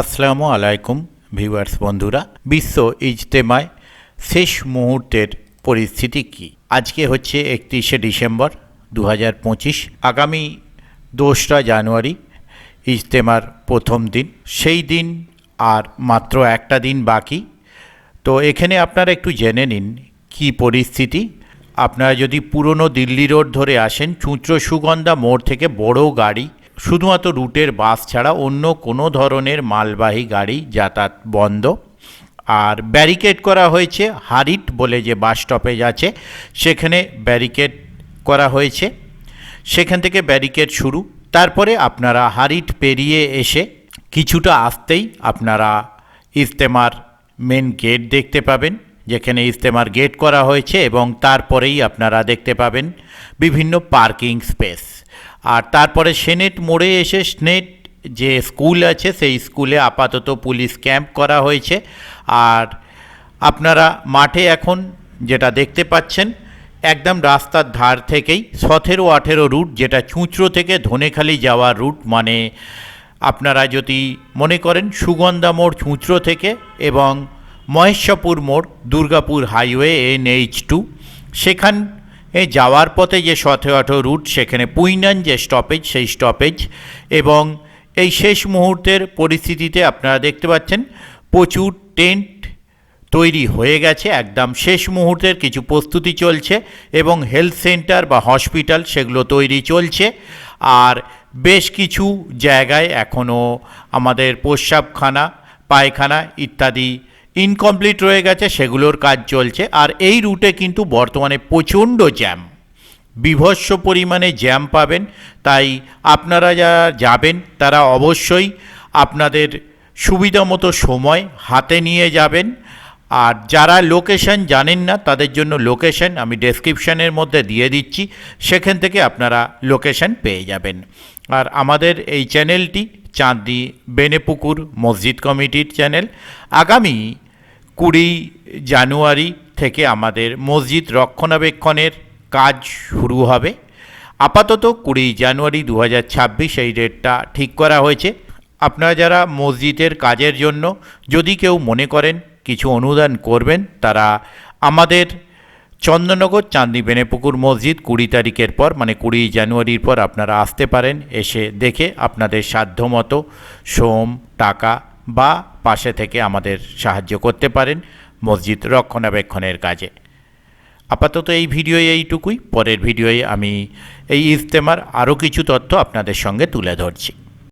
আসসালামু আলাইকুম, ভিউয়ার্স বন্ধুরা। বিশ্ব ইজতেমায় শেষ মুহূর্তের পরিস্থিতি কি? আজকে হচ্ছে একত্রিশে ডিসেম্বর দু হাজার পঁচিশ, আগামী দোসরা জানুয়ারি ইজতেমার প্রথম দিন। সেই দিন আর মাত্র একটা দিন বাকি। তো এখানে আপনারা একটু জেনে নিন কি পরিস্থিতি। আপনারা যদি পুরনো দিল্লি রোড ধরে আসেন, চুঁচড়ো সুগন্ধা মোড় থেকে বড় গাড়ি শুধুমাত্র রুটের বাস ছাড়া অন্য কোনো ধরনের মালবাহী গাড়ি যাতায়াত বন্ধ। আর ব্যারিকেড করা হয়েছে, হারিট বলে যে বাস স্টপেজ আছে, সেখানে ব্যারিকেড করা হয়েছে। সেখান থেকে ব্যারিকেড শুরু। তারপরে আপনারা হারিট পেরিয়ে এসে কিছুটা আসতেই আপনারা ইজতেমার মেন গেট দেখতে পাবেন, যেখানে ইজতেমার গেট করা হয়েছে এবং তারপরেই আপনারা দেখতে পাবেন বিভিন্ন পার্কিং স্পেস। আর তারপরে সেনেট মোড়ে এসে স্নেট যে স্কুল আছে, সেই স্কুলে আপাতত পুলিশ ক্যাম্প করা হয়েছে। আর আপনারা মাঠে এখন যেটা দেখতে পাচ্ছেন, একদম রাস্তার ধার থেকেই সতেরো আঠেরো রুট, যেটা চুঁচড়ো থেকে ধনেখালি যাওয়ার রুট মানে আপনারা যদি মনে করেন সুগন্ধা মোড় চুঁচড়ো থেকে এবং মহেশপুর মোড় Durgapur highway N H two, সেখান এ যাওয়ার পথে যে সতেরো আঠেরো রুট, সেখানে পুইনান যে স্টপেজ সেই স্টপেজ এবং এই শেষ মুহূর্তের পরিস্থিতিতে আপনারা দেখতে পাচ্ছেন, প্রচুর টেন্ট তৈরি হয়ে গেছে। একদম শেষ মুহূর্তের কিছু প্রস্তুতি চলছে এবং হেলথ সেন্টার বা হসপিটাল সেগুলো তৈরি চলছে। আর বেশ কিছু জায়গায় এখনও আমাদের প্রস্রাবখানা, পায়খানা ইত্যাদি ইনকমপ্লিট রয়ে গেছে, সেগুলোর কাজ চলছে। আর এই রুটে কিন্তু বর্তমানে প্রচণ্ড জ্যাম বিভৎস পরিমাণে জ্যাম পাবেন। তাই আপনারা যারা যাবেন, তারা অবশ্যই আপনাদের সুবিধা মতো সময় হাতে নিয়ে যাবেন। আর যারা লোকেশন জানেন না, তাদের জন্য লোকেশন আমি ডেসক্রিপশানের মধ্যে দিয়ে দিচ্ছি। সেখান থেকে আপনারা লোকেশন পেয়ে যাবেন। আর আমাদের এই চ্যানেলটি চাঁদনি বেনেপুকুর মসজিদ কমিটির চ্যানেল আগামী কুড়ি জানুয়ারি থেকে আমাদের মসজিদ রক্ষণাবেক্ষণের কাজ শুরু হবে। আপাতত কুড়ি জানুয়ারি দু হাজার ছাব্বিশ এই ডেটটা ঠিক করা হয়েছে। আপনারা যারা মসজিদের কাজের জন্য যদি কেউ মনে করেন কিছু অনুদান করবেন, তারা আমাদের চন্দননগর চাঁদনি বেনেপুকুর মসজিদ কুড়ি তারিখের পর মানে কুড়ি জানুয়ারির পর আপনারা আসতে পারেন, এসে দেখে আপনাদের সাধ্যমতো সোম, টাকা বা পাশে থেকে আমাদের সাহায্য করতে পারেন মসজিদ রক্ষণাবেক্ষণের কাজে। আপাতত এই ভিডিও এইটুকুই। পরের ভিডিওয়ে আমি এই ইজতেমার আরও কিছু তথ্য আপনাদের সঙ্গে তুলে ধরছি।